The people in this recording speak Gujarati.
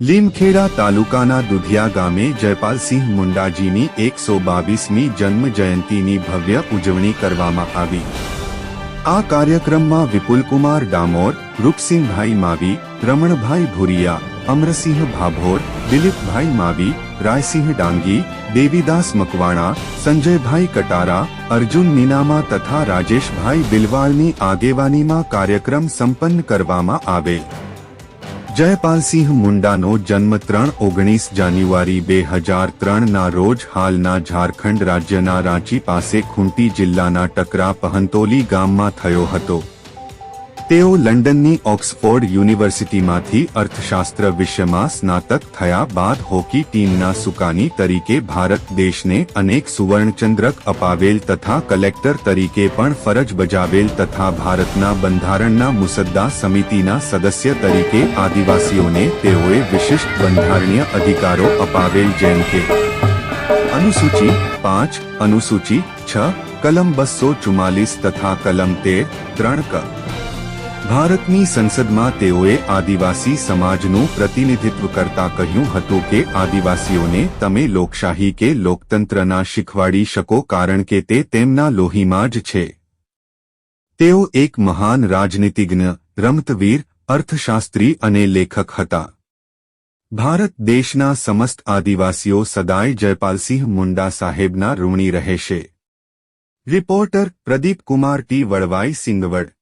લીમખેડા તાલુકાના દુધિયા ગામે જયપાલસિંહ મુંડાજીની એકસો બાવીસમી જન્મ જયંતીની ભવ્ય ઉજવણી કરવામાં આવી. આ કાર્યક્રમમાં વિપુલકુમાર ડામોર, રૂપસિંહભાઈ માવી, રમણભાઈ ભુરિયા, અમરસિંહ ભાભોર, દિલીપભાઈ માવી, રાયસિંહ ડાંગી, દેવીદાસ મકવાણા, સંજયભાઈ કટારા, અર્જુન નીનામા તથા રાજેશભાઈ બિલવાળની આગેવાનીમાં કાર્યક્રમ સંપન્ન કરવામાં આવેલ. જયપાલસિંહ મુંડાનો જન્મ ત્રણ ઓગણીસ જાન્યુઆરી બે હજાર ત્રણના રોજ હાલના ઝારખંડ રાજ્યના રાંચી પાસે ખૂંટી જિલ્લાના ટકરા પહંતોલી ગામમાં થયો હતો. તેઓ લંડનની ઓક્સફોર્ડ યુનિવર્સિટીમાંથી અર્થશાસ્ત્ર વિષયમાં સ્નાતક થયા બાદ હોકી ટીમના સુકાની તરીકે ભારત દેશને અનેક સુવર્ણચંદ્રક અપાવેલ તથા કલેક્ટર તરીકે પણ ફરજ બજાવેલ તથા ભારતના બંધારણના મુસદ્દા સમિતિના સદસ્ય તરીકે આદિવાસીઓને તેઓએ વિશિષ્ટ બંધારણીય અધિકારો અપાવેલ જેમ કે અનુસૂચિ પાંચ, અનુસૂચિ છ, કલમ બસો ચુમ્માલીસ તથા કલમ તેર, ત્રણ ક. ભારતની સંસદમાં તેઓએ આદિવાસી સમાજનું પ્રતિનિધિત્વ કરતા કહ્યું હતું કે આદિવાસીઓને તમે લોકશાહી કે લોકતંત્રના શીખવાડી શકો કારણ કે તે તેમના લોહીમાં જ છે. તેઓ એક મહાન રાજનીતિજ્ઞ, રમતવીર, અર્થશાસ્ત્રી અને લેખક હતા. ભારત દેશના સમસ્ત આદિવાસીઓ સદાય જયપાલસિંહ મુંડા સાહેબના ઋણી રહેશે. Reporter Pradeep Kumar T Valvai Singvad